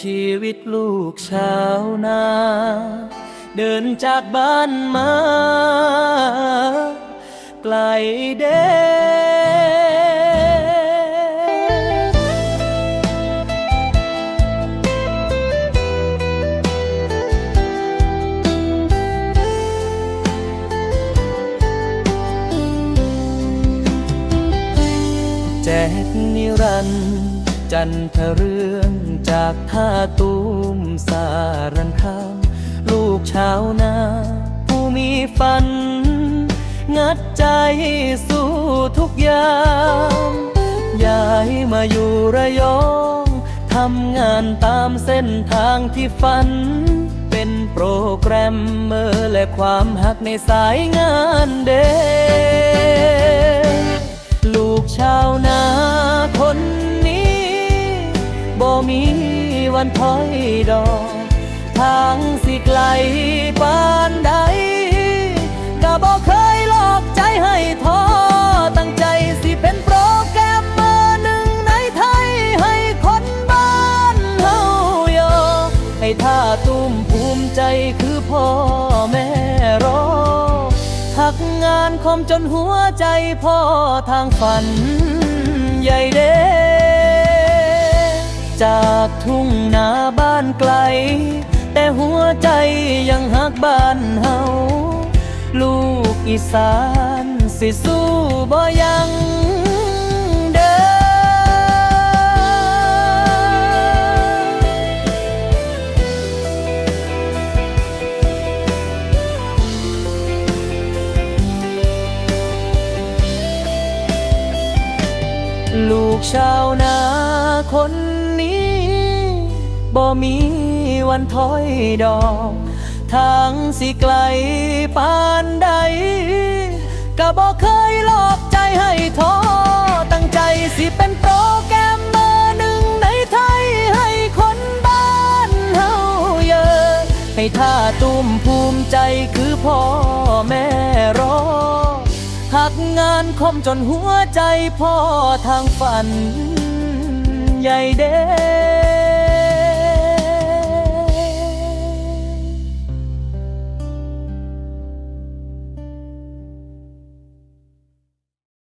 ชีวิตลูกชาวนา เดินจากบ้านมา ไกลเด้แจกนิรันจันทเรื่อง จากท่าตูมสารันคามลูกชาวนาผู้มีฝัน งัดใจสู้ทุกยามย้ายมาอยู่ระยองทำงานตามเส้นทางที่ฝัน เป็นโปรแกรมเมอร์และความหักในสายงานเดลูกชาวนา มีวันถอยดอกทางสิไกลปานใดก็บ่เคยหลอกใจให้ท้อตั้งใจสิเป็นโปรแกรมเมอร์หนึ่งในไทยให้คนบ้านเฮายอให้ท่าตุ้มภูมิใจคือพ่อแม่รอทักงานคอมจนหัวใจพ่อทางฝันใหญ่เด้ กทุ่งนาบ้านไกล แต่หัวใจยังหักบ้านเฮาลูกอีสานสิสู้บ่ยังเด้อลูกชาวนาคนนี้ บ่มีวันถอยดอกทางสิไกลปานใด ก็บ่เคยหลอกใจให้ท้อตั้งใจสิเป็นโปรแกรมเมอร์หนึ่งในไทยให้คนบ้านเฮาเยอะ ให้ท่าตุ้มภูมิใจคือพ่อแม่รอหักงานคมจนหัวใจพ่อทางฝัน ใหญ่เด้